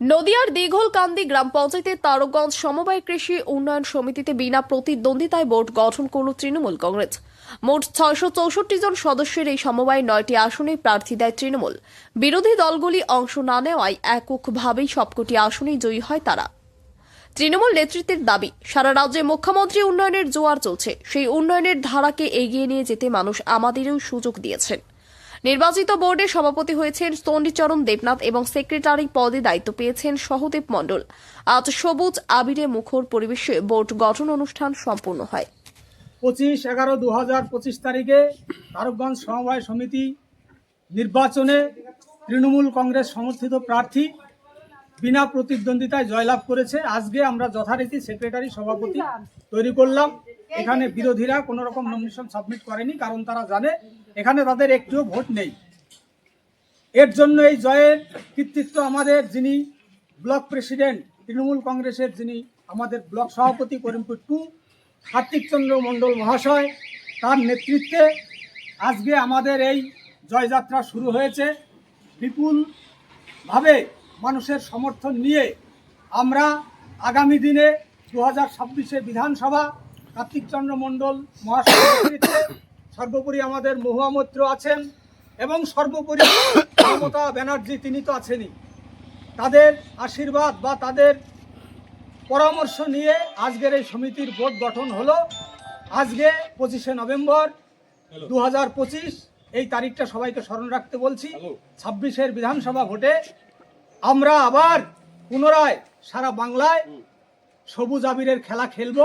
নদিয়ার দীঘলকান্দি গ্রাম পঞ্চায়েতের তারকগঞ্জ সমবায় কৃষি উন্নয়ন সমিতিতে বিনা প্রতিদ্বন্দ্বিতায় বোর্ড গঠন করল তৃণমূল কংগ্রেস। মোট ছয়শো চৌষট্টি জন সদস্যের এই সমবায় নয়টি আসনে প্রার্থী দেয় তৃণমূল। বিরোধী দলগুলি অংশ না নেওয়ায় এককভাবেই সবকটি আসনেই জয়ী হয় তারা। তৃণমূল নেতৃত্বের দাবি, সারা রাজ্যে মুখ্যমন্ত্রী উন্নয়নের জোয়ার চলছে। সেই উন্নয়নের ধারাকে এগিয়ে নিয়ে যেতে মানুষ আমাদেরও সুযোগ দিয়েছেন। নির্বাচিত বোর্ডের সভাপতি হয়েছেন চণ্ডীচরণ দেবনাথ এবং সেক্রেটারি পদে দায়িত্ব পেয়েছেন সহদেব মণ্ডল। আজ সবুজ আবিরে মুখর পরিবেশে বোর্ড গঠন অনুষ্ঠান সম্পূর্ণ হয়। পঁচিশ এগারো দু হাজার পঁচিশ তারিখে তারকগঞ্জ সমবায় সমিতি নির্বাচনে তৃণমূল কংগ্রেস সমর্থিত প্রার্থী বিনা প্রতিদ্বন্দ্বিতায় জয়লাভ করেছে। আজকে আমরা যথারীতি সেক্রেটারি সভাপতি তৈরি করলাম। এখানে বিরোধীরা কোনো রকম নমিনেশন সাবমিট করেনি, কারণ তারা জানে এখানে তাদের একটিও ভোট নেই। এর জন্য এই জয়ের কৃতিত্ব আমাদের যিনি ব্লক প্রেসিডেন্ট, তৃণমূল কংগ্রেসের যিনি আমাদের ব্লক সভাপতি করিমপুর টু কার্তিকচন্দ্র মণ্ডল মহাশয়, তার নেতৃত্বে আজকে আমাদের এই জয়যাত্রা শুরু হয়েছে। বিপুলভাবে মানুষের সমর্থন নিয়ে আমরা আগামী দিনে দু হাজার ছাব্বিশে বিধানসভা কার্তিকচন্দ্র মণ্ডল নেতৃত্বে সর্বোপরি আমাদের মহুয়া মৈত্র আছেন এবং সর্বোপরি মমতা ব্যানার্জি তিনি তো আছেনই। তাদের আশীর্বাদ বা তাদের পরামর্শ নিয়ে আজকের এই সমিতির বোর্ড গঠন হলো। আজকে পঁচিশে নভেম্বর দু হাজার পঁচিশ এই তারিখটা সবাইকে স্মরণ রাখতে বলছি। ছাব্বিশের বিধানসভা ভোটে আমরা আবার পুনরায় সারা বাংলায় সবুজ আবিরের খেলা খেলব।